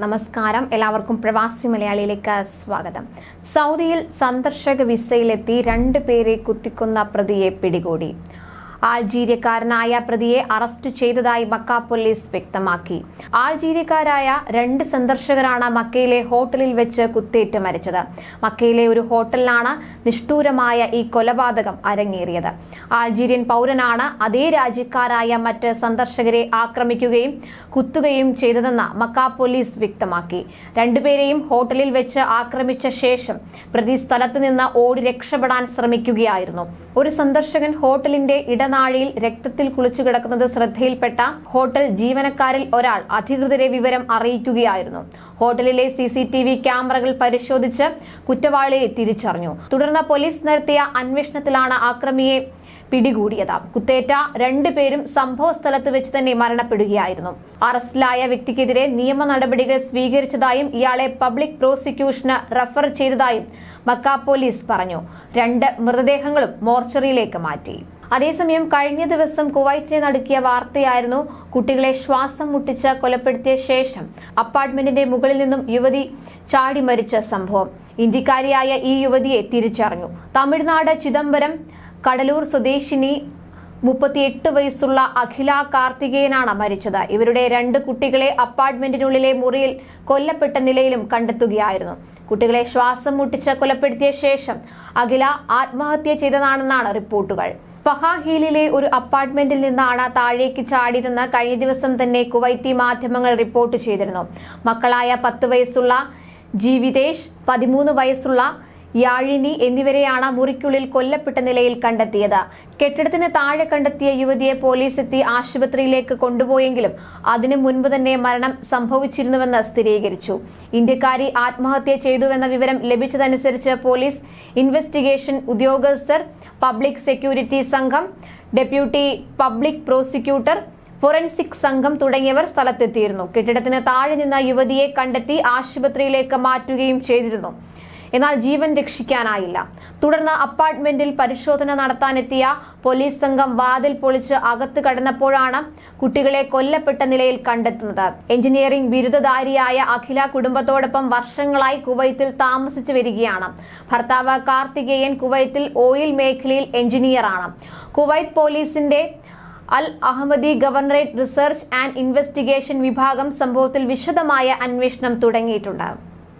നമസ്കാരം. എല്ലാവർക്കും പ്രവാസി മലയാളിയിലേക്ക് സ്വാഗതം. സൗദിയിൽ സന്ദർശക വിസയിലെത്തി രണ്ടു പേരെ കുത്തിക്കൊന്ന പ്രതിയെ പിടികൂടി. ആൾജീരിയക്കാരനായ പ്രതിയെ അറസ്റ്റ് ചെയ്തതായി മക്ക പോലീസ് വ്യക്തമാക്കി. ആൾജീരിയക്കാരായ രണ്ട് സന്ദർശകരാണ് മക്കയിലെ ഹോട്ടലിൽ വെച്ച് കുത്തേറ്റ് മരിച്ചത്. മക്കയിലെ ഒരു ഹോട്ടലിലാണ് നിഷ്ഠൂരമായ ഈ കൊലപാതകം അരങ്ങേറിയത്. ആൾജീരിയൻ പൗരനാണ് അതേ രാജ്യക്കാരായ മറ്റ് സന്ദർശകരെ ആക്രമിക്കുകയും കുത്തുകയും ചെയ്തതെന്ന് മക്ക പോലീസ് വ്യക്തമാക്കി. രണ്ടുപേരെയും ഹോട്ടലിൽ വെച്ച് ആക്രമിച്ച ശേഷം പ്രതി സ്ഥലത്ത് നിന്ന് ഓടി രക്ഷപ്പെടാൻ ശ്രമിക്കുകയായിരുന്നു. ഒരു സന്ദർശകൻ ഹോട്ടലിന്റെ ഇടനാഴിയിൽ രക്തത്തിൽ കുളിച്ചു കിടക്കുന്നത് ശ്രദ്ധയിൽപ്പെട്ട ഹോട്ടൽ ജീവനക്കാരിൽ ഒരാൾ അധികൃതരെ വിവരം അറിയിക്കുകയായിരുന്നു. ഹോട്ടലിലെ സി സി ടി വി ക്യാമറകൾ പരിശോധിച്ച് കുറ്റവാളിയെ തിരിച്ചറിഞ്ഞു. തുടർന്ന് പോലീസ് നടത്തിയ അന്വേഷണത്തിലാണ് ആക്രമിയെ പിടികൂടിയത്. കുത്തേറ്റ രണ്ടുപേരും സംഭവ സ്ഥലത്ത് വെച്ച് തന്നെ മരണപ്പെടുകയായിരുന്നു. അറസ്റ്റിലായ വ്യക്തിക്കെതിരെ നിയമ നടപടികൾ സ്വീകരിച്ചതായും ഇയാളെ പബ്ലിക് പ്രോസിക്യൂഷന് റഫർ ചെയ്തതായും മക്ക പോലീസ് പറഞ്ഞു. രണ്ട് മൃതദേഹങ്ങളും മോർച്ചറിയിലേക്ക് മാറ്റി. അതേസമയം കഴിഞ്ഞ ദിവസം കുവൈറ്റിനെ നടക്കിയ വാർത്തയായിരുന്നു കുട്ടികളെ ശ്വാസം മുട്ടിച്ച് കൊലപ്പെടുത്തിയ ശേഷം അപ്പാർട്ട്മെന്റിന്റെ മുകളിൽ നിന്നും യുവതി ചാടി മരിച്ച സംഭവം. ഇന്ത്യക്കാരിയായ ഈ യുവതിയെ തിരിച്ചറിഞ്ഞു. തമിഴ്നാട് ചിദംബരം കടലൂർ സ്വദേശിനി മുപ്പത്തിയെട്ട് വയസ്സുള്ള അഖില കാർത്തികേയനാണ് മരിച്ചത്. ഇവരുടെ രണ്ട് കുട്ടികളെ അപ്പാർട്ട്മെന്റിനുള്ളിലെ മുറിയിൽ കൊല്ലപ്പെട്ട നിലയിലും കണ്ടെത്തുകയായിരുന്നു. കുട്ടികളെ ശ്വാസം മുട്ടിച്ച് കൊലപ്പെടുത്തിയ ശേഷം അഖില ആത്മഹത്യ ചെയ്തതാണെന്നാണ് റിപ്പോർട്ടുകൾ. ഫഹാഹീലിലെ ഒരു അപ്പാർട്ട്മെന്റിൽ നിന്നാണ് താഴേക്ക് ചാടിയതെന്ന് കഴിഞ്ഞ ദിവസം തന്നെ കുവൈത്തി മാധ്യമങ്ങൾ റിപ്പോർട്ട് ചെയ്തിരുന്നു. മക്കളായ പത്ത് വയസ്സുള്ള ജീവിതേഷ് പതിമൂന്ന് വയസ്സുള്ള യാഴിനി എന്നിവരെയാണ് മുറിക്കുള്ളിൽ കൊല്ലപ്പെട്ട നിലയിൽ കണ്ടെത്തിയത്. കെട്ടിടത്തിന് താഴെ കണ്ടെത്തിയ യുവതിയെ പോലീസ് എത്തി ആശുപത്രിയിലേക്ക് കൊണ്ടുപോയെങ്കിലും അതിനു മുൻപ് തന്നെ മരണം സംഭവിച്ചിരുന്നുവെന്ന് സ്ഥിരീകരിച്ചു. ഇന്ത്യക്കാരി ആത്മഹത്യ ചെയ്തുവെന്ന വിവരം ലഭിച്ചതനുസരിച്ച് പോലീസ് ഇൻവെസ്റ്റിഗേഷൻ ഉദ്യോഗസ്ഥർ പബ്ലിക് സെക്യൂരിറ്റി സംഘം ഡെപ്യൂട്ടി പബ്ലിക് പ്രോസിക്യൂട്ടർ ഫോറൻസിക് സംഘം തുടങ്ങിയവർ സ്ഥലത്തെത്തിയിരുന്നു. കെട്ടിടത്തിന് താഴെ നിന്ന യുവതിയെ കണ്ടെത്തി ആശുപത്രിയിലേക്ക് മാറ്റുകയും ചെയ്തിരുന്നു. എന്നാൽ ജീവൻ രക്ഷിക്കാനായില്ല. തുടർന്ന് അപ്പാർട്ട്മെന്റിൽ പരിശോധന നടത്താനെത്തിയ പോലീസ് സംഘം വാതിൽ പൊളിച്ച് അകത്ത് കടന്നപ്പോഴാണ് കുട്ടികളെ കൊല്ലപ്പെട്ട നിലയിൽ കണ്ടെത്തുന്നത്. എഞ്ചിനീയറിംഗ് ബിരുദധാരിയായ അഖില കുടുംബത്തോടൊപ്പം വർഷങ്ങളായി കുവൈത്തിൽ താമസിച്ചു വരികയാണ്. ഭർത്താവ് കാർത്തികേയൻ കുവൈത്തിൽ ഓയിൽ മേഖലയിൽ എഞ്ചിനീയറാണ്. കുവൈത്ത് പോലീസിന്റെ Al Ahmadi governorate research and investigation വിഭാഗം സംഭവത്തിൽ വിശദമായ അന്വേഷണം തുടങ്ങിയിട്ടുണ്ട്.